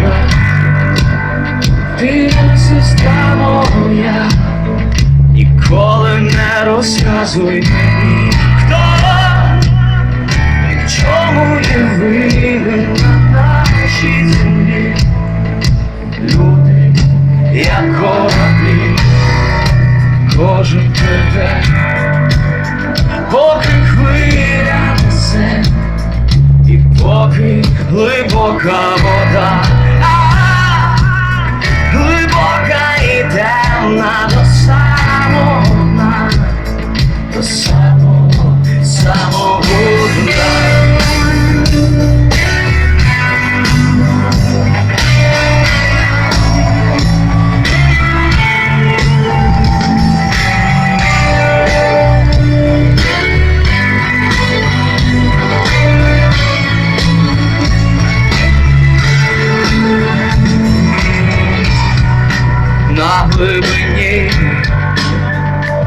брат, ти не сестра моя, ніколи не розказуй мені, хто в чому є винен на глибині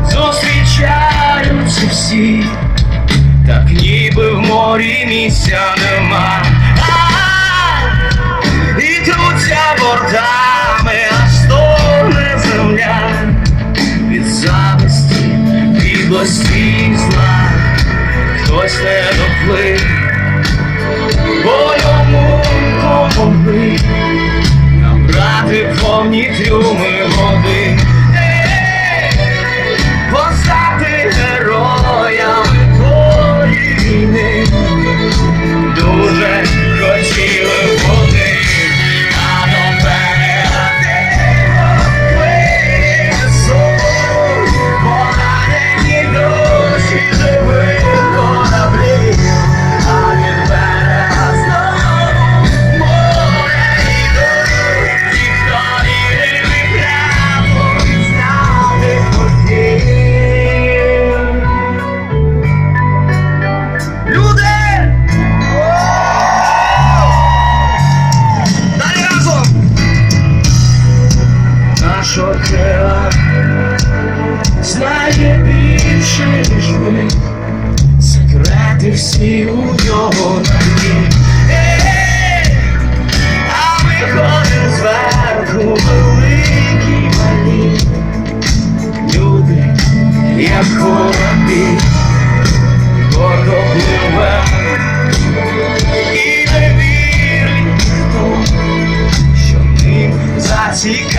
зустрічаються всі, так ніби в морі місця нема, а -а -а! і борта. ще більше, ніж ми, секрети всі у нього такі. А ми зверху великі малі, люди, як холоди, гордопливе. І не вірить ніхто, що ми зацікавили.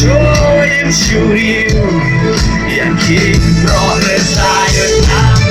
чуєм щурів, які прорицають нам.